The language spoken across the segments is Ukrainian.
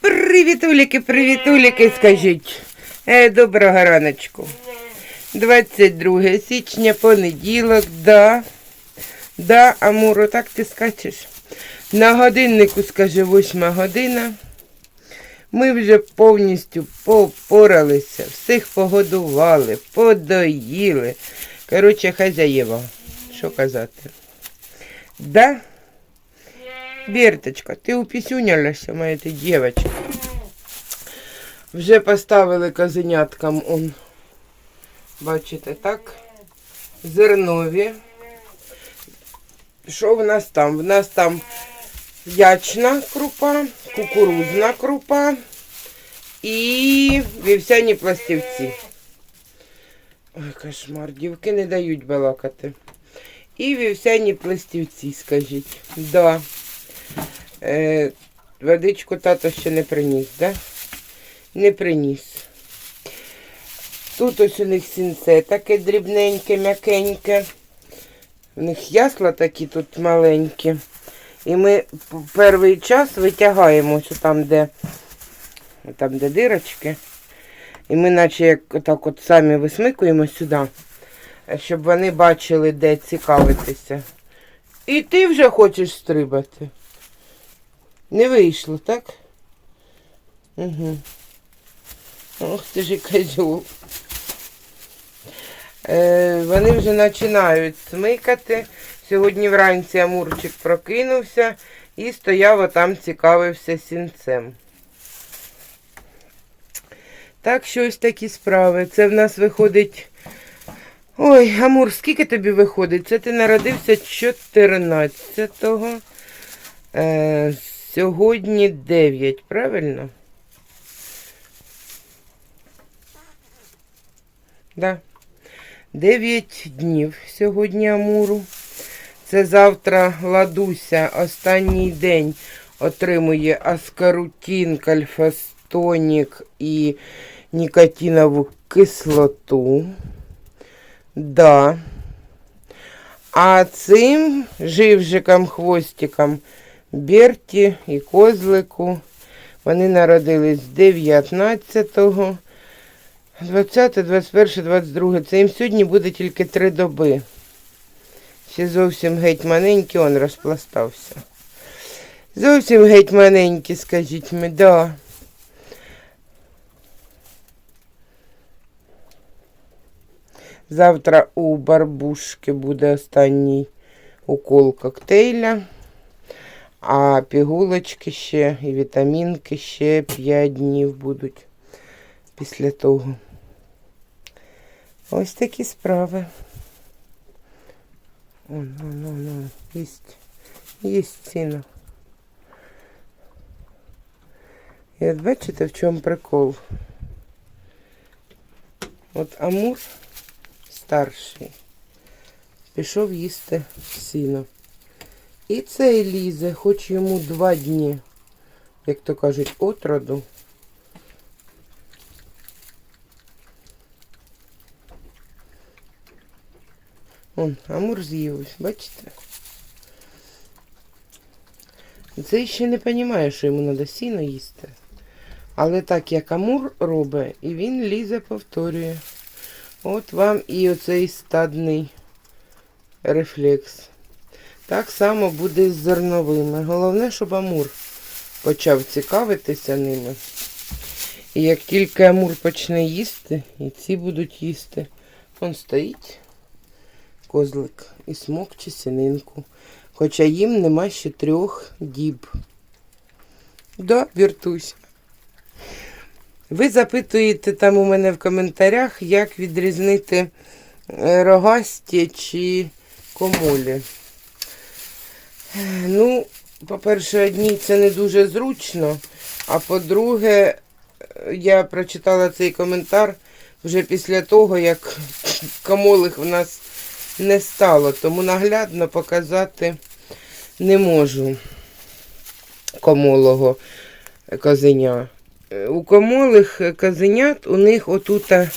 Привітуліки, привітуліки, скажіть. Е, доброго раночку. 22 січня, понеділок, да. Да, Амуро, так ти скачеш. На годиннику, скаже, 8 година. Ми вже повністю попоралися, всіх погодували, подоїли. Коротше, хазяєва. Що казати? Да? Берточка, ти упісюнялася, моя ти дівчинка. Вже поставили козеняткам он. Бачите, так? Зернові. Що в нас там? В нас там ячна крупа, кукурудзна крупа і вівсяні пластівці. Ой, кошмар, дівки не дають балакати. І вівсяні пластівці, скажіть. Да. Е, водичку тато ще не приніс, да? Не приніс. Тут ось у них сінце таке дрібненьке, м'якеньке. У них ясла такі тут маленькі. І ми перший час витягаємо там, де, там, де дирочки. І ми наче як так от самі висмикуємо сюди, щоб вони бачили, де цікавитися. І ти вже хочеш стрибати. Не вийшло, так? Угу. Ох ти ж козюл. Е, вони вже починають смикати. Сьогодні вранці Амурчик прокинувся і стояв отам цікавився сінцем. Так, що ось такі справи. Це в нас виходить. Ой, Амур, скільки тобі виходить? Це ти народився 14-го. Е, сьогодні 9, правильно? Да. 9 днів сьогодні Амуру. Це завтра Ладуся, останній день отримує аскарутін, кальфастонік і нікотинову кислоту. Да. А цим живжикам, хвостикам Берті і Козлику. Вони народились 19-го. 20, 21, 22. Це їм сьогодні буде тільки три доби. Ще зовсім геть маленький, он розпластався. Зовсім геть маленький, скажіть ми, да. Завтра у барбушки буде останній укол коктейля. А пігулочки ще і вітамінки ще 5 днів будуть після того. Ось такі справи. О, ну, ну, ну, їсть. Їсть ціна. І от бачите, в чому прикол? От Амур старший пішов їсти сіно. І цей лізе, хоч йому два дні, як то кажуть, отроду. Он, Амур з'їв, ось, бачите? Цей ще не розуміє, що йому треба сіно їсти. Але так як Амур робить, і він лізе повторює. От вам і оцей стадний рефлекс. Так само буде з зерновими. Головне, щоб Амур почав цікавитися ними. І як тільки Амур почне їсти, і ці будуть їсти, він стоїть, козлик, і смокче сінинку. Хоча їм нема ще трьох діб. Да, віртусь. Ви запитуєте там у мене в коментарях, як відрізнити е, рогасті чи комолі. Ну, по-перше, одній це не дуже зручно, а по-друге, е, я прочитала цей коментар вже після того, як комолих в нас не стало, тому наглядно показати не можу комолого козеня. е, у комолих козенят у них отута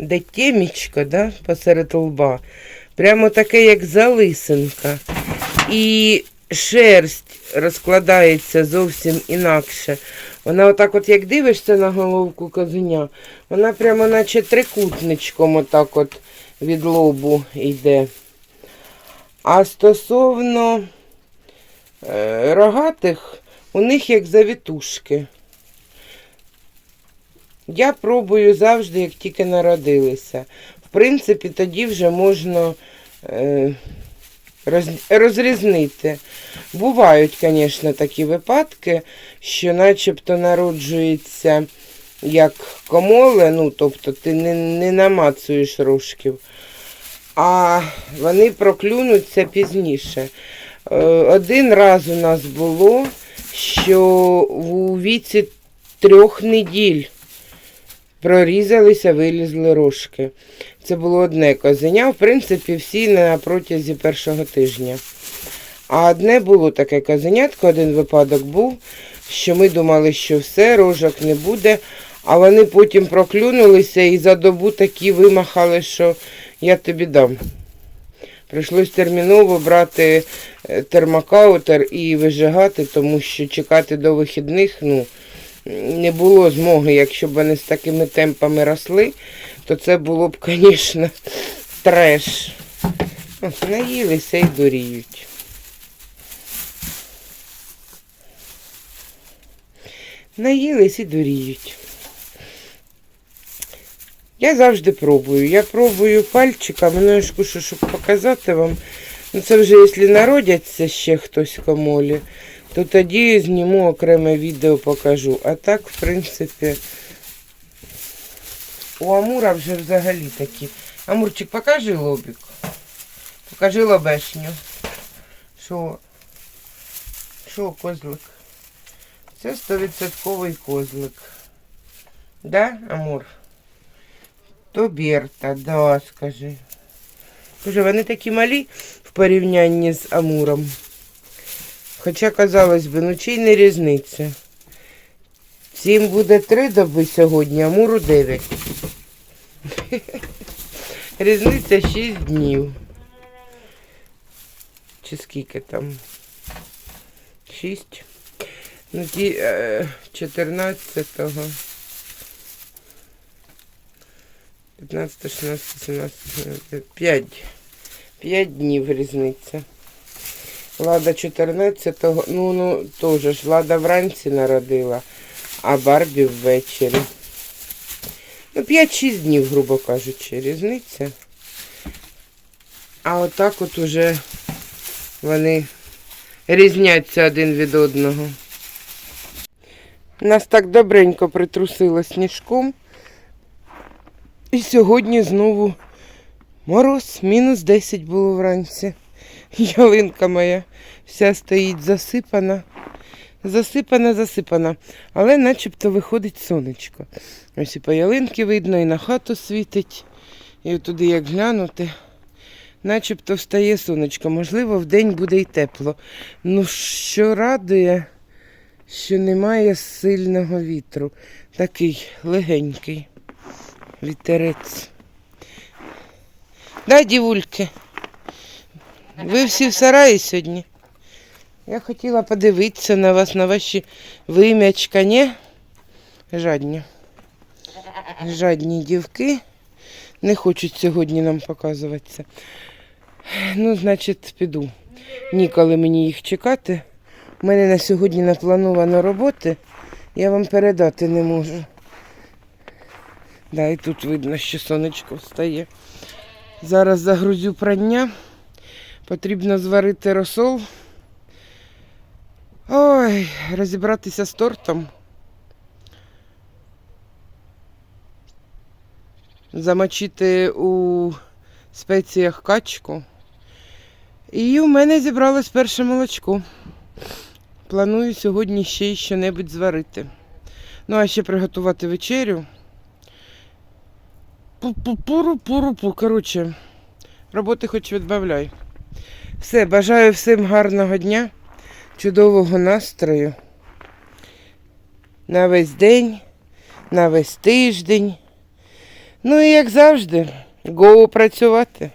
де темічко, да, посеред лба. Прямо таке, як залисинка. І шерсть розкладається зовсім інакше. Вона отак, от як дивишся на головку козеня, вона прямо наче трикутничком отак от від лобу йде. А стосовно е, рогатих, у них як завітушки. Я пробую завжди, як тільки народилися. В принципі, тоді вже можна е, роз, розрізнити. Бувають, звісно, такі випадки, що начебто народжується як комоле, ну, тобто ти не, не намацуєш рожків, а вони проклюнуться пізніше. Е, Один раз у нас було, що у віці трьох неділь прорізалися, вилізли рожки. Це було одне козеня, в принципі, всі на протязі першого тижня. А одне було таке козенятко, один випадок був, що ми думали, що все, рожок не буде, а вони потім проклюнулися і за добу такі вимахали, що я тобі дам. Прийшлось терміново брати е, термокаутер і вижигати, тому що чекати до вихідних ну, не було змоги. Якщо б вони з такими темпами росли, то це було б, звісно, треш. От, наїлися і дуріють. Наїлись і дуріють. Я завжди пробую. Я пробую пальчиками, ну я щоб показати вам. Ну це вже якщо народяться ще хтось комолі, то тоді зніму окреме відео покажу. А так, в принципі, у Амура вже взагалі такі. Амурчик, покажи лобик. Покажи лобешню. Що? Що, козлик? Це 100% козлик. Да, Амур? То Берта, да, скажи. Скажи, вони такі малі в порівнянні з Амуром. Хоча, казалось би, ну чи не різниця. Всім буде три доби сьогодні, Амуру дев'ять. Різниця 6 днів. Чи скільки там? 6. Ну, ті е, 14-го. 15, 16, 17, 17, 5. 5 днів різниця. Влада 14-го, ну, ну, теж ж Влада вранці народила, а Барбі ввечері. Ну, 5-6 днів, грубо кажучи, різниця. А отак от уже вони різняться один від одного. Нас так добренько притрусило сніжком. І сьогодні знову мороз, мінус 10 було вранці. Ялинка моя вся стоїть засипана. Засипана, засипана. Але начебто виходить сонечко. Ось і по ялинки видно, і на хату світить. І туди як глянути. Начебто встає сонечко. Можливо, вдень буде і тепло. Ну, що радує, що немає сильного вітру. Такий легенький вітерець. Да, дівульки? Ви всі в сараї сьогодні? Я хотіла подивитися на вас, на ваші вим'ячка, ні? Жадні. Жадні дівки. Не хочуть сьогодні нам показуватися. Ну, значить, піду. Ніколи мені їх чекати. У мене на сьогодні наплановано роботи. Я вам передати не можу. Да, і тут видно, що сонечко встає. Зараз загрузю прання. Потрібно зварити розсол. Ой, розібратися з тортом. Замочити у спеціях качку. І у мене зібралось перше молочко. Планую сьогодні ще й що-небудь зварити. Ну, а ще приготувати вечерю. Пу-пу-пуру-пуру-пу. Коротше, роботи хоч відбавляй. Все, бажаю всім гарного дня, чудового настрою. на весь день, на весь тиждень. Ну і як завжди, гоу працювати.